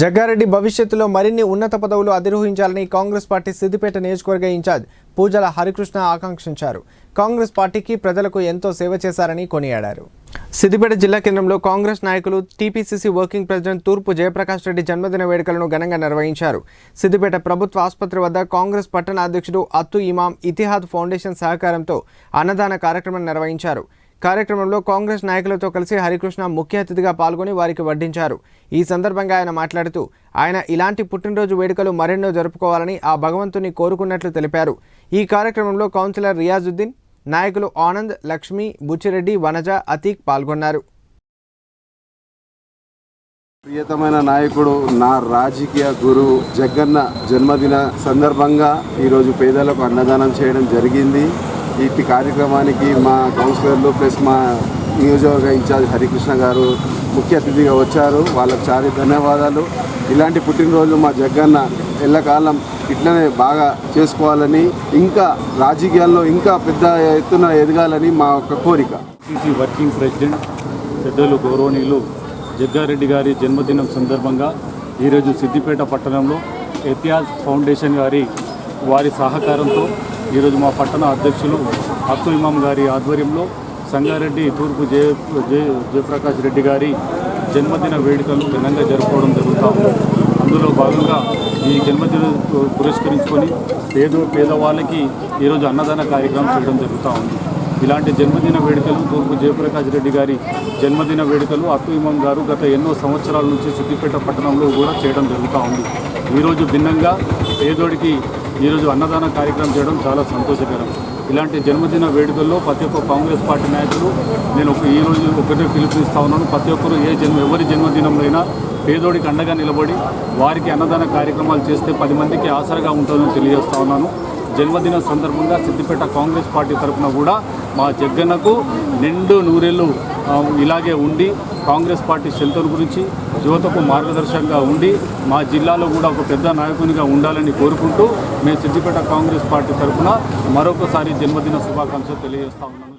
జగ్గారెడ్డి భవిష్యత్తులో మరిన్ని ఉన్నత పదవులు అధిరోహించాలని కాంగ్రెస్ పార్టీ సిద్దిపేట నియోజకవర్గ ఇన్ఛార్జ్ పూజల హరికృష్ణ ఆకాంక్షించారు. కాంగ్రెస్ పార్టీకి ప్రజలకు ఎంతో సేవ చేశారని కొనియాడారు. సిద్దిపేట జిల్లా కేంద్రంలో కాంగ్రెస్ నాయకులు టీపీసీసీ వర్కింగ్ ప్రెసిడెంట్ తూర్పు జయప్రకాష్ రెడ్డి జన్మదిన వేడుకలను ఘనంగా నిర్వహించారు. సిద్దిపేట ప్రభుత్వ ఆసుపత్రి వద్ద కాంగ్రెస్ పట్టణ అధ్యక్షుడు అత్తు ఇమాం ఇతిహాద్ ఫౌండేషన్ సహకారంతో అన్నదాన కార్యక్రమం నిర్వహించారు. కార్యక్రమంలో కాంగ్రెస్ నాయకులతో కలిసి హరికృష్ణ ముఖ్య అతిథిగా పాల్గొని వారికి వడ్డించారు. ఈ సందర్భంగా ఆయన మాట్లాడుతూ ఆయన ఇలాంటి పుట్టినరోజు వేడుకలు మరెన్నో జరుపుకోవాలని ఆ భగవంతుని కోరుకున్నట్లు తెలిపారు. ఈ కార్యక్రమంలో కౌన్సిలర్ రియాజుద్దీన్ నాయకులు ఆనంద్ లక్ష్మి బుచ్చిరెడ్డి వనజ అతీక్ పాల్గొన్నారు. ప్రియతమైన నాయకుడు నా రాజకీయ గురువు జగన్న జన్మదిన సందర్భంగా ఈరోజు పేదలకు అన్నదానం చేయడం జరిగింది. ఇట్టి కార్యక్రమానికి మా కౌన్సిలర్లు ప్లస్ మా నియోజకవర్గ ఇన్ఛార్జ్ హరికృష్ణ గారు ముఖ్య అతిథిగా వచ్చారు. వాళ్ళకు చాలా ధన్యవాదాలు. ఇలాంటి పుట్టినరోజు మా జగన్న ఎల్లకాలం ఇట్లనే బాగా చేసుకోవాలని ఇంకా రాజకీయాల్లో ఇంకా పెద్ద ఎత్తున ఎదగాలని మా యొక్క కోరిక. సిసి వర్కింగ్ ప్రెసిడెంట్ పెద్దలు గౌరవనీయులు జగ్గారెడ్డి గారి జన్మదినం సందర్భంగా ఈరోజు సిద్దిపేట పట్టణంలో ఎతియాజ్ ఫౌండేషన్ గారి వారి సహకారంతో ఈరోజు మా పట్టణ అధ్యక్షులు అక్కు ఇమాం గారి ఆధ్వర్యంలో సంగారెడ్డి తూర్పు జయ జయప్రకాష్ రెడ్డి గారి జన్మదిన వేడుకలు ఘనంగా జరుపుకోవడం జరుగుతూ ఉంది. అందులో భాగంగా ఈ జన్మదిన పురస్కరించుకొని పేద పేదవాళ్ళకి ఈరోజు అన్నదాన కార్యక్రమం చేయడం జరుగుతూ ఉంది. ఇలాంటి జన్మదిన వేడుకలు తూర్పు జయప్రకాష్ రెడ్డి గారి జన్మదిన వేడుకలు అక్కు ఇమాం గారు గత ఎన్నో సంవత్సరాల నుంచి సిద్దిపేట పట్టణంలో కూడా చేయడం జరుగుతూ ఉంది. ఈరోజు భిన్నంగా పేదోడికి ఈరోజు అన్నదాన కార్యక్రమం చేయడం చాలా సంతోషకరం. ఇలాంటి జన్మదిన వేడుకల్లో ప్రతి ఒక్క కాంగ్రెస్ పార్టీ నాయకులు నేను ఒక ఈరోజు ఒకటే పిలుపునిస్తా ఉన్నాను. ప్రతి ఒక్కరు ఏ జన్మ ఎవరి జన్మదినంలో పేదోడికి అండగా నిలబడి వారికి అన్నదాన కార్యక్రమాలు చేస్తే పది మందికి ఆసరగా ఉంటుందని తెలియజేస్తా ఉన్నాను. జన్మదిన సందర్భంగా సిద్దిపేట కాంగ్రెస్ పార్టీ తరఫున కూడా మా జగ్గన్నకు నిండు నూరేళ్ళు ఇలాగే ఉండి కాంగ్రెస్ పార్టీ శంతను గురించి యువతకు మార్గదర్శకంగా ఉండి మా జిల్లాలో కూడా ఒక పెద్ద నాయకునిగా ఉండాలని కోరుకుంటూ మేము సిద్దిపేట కాంగ్రెస్ పార్టీ తరఫున మరొకసారి జన్మదిన శుభాకాంక్షలు తెలియజేస్తా ఉన్నాను.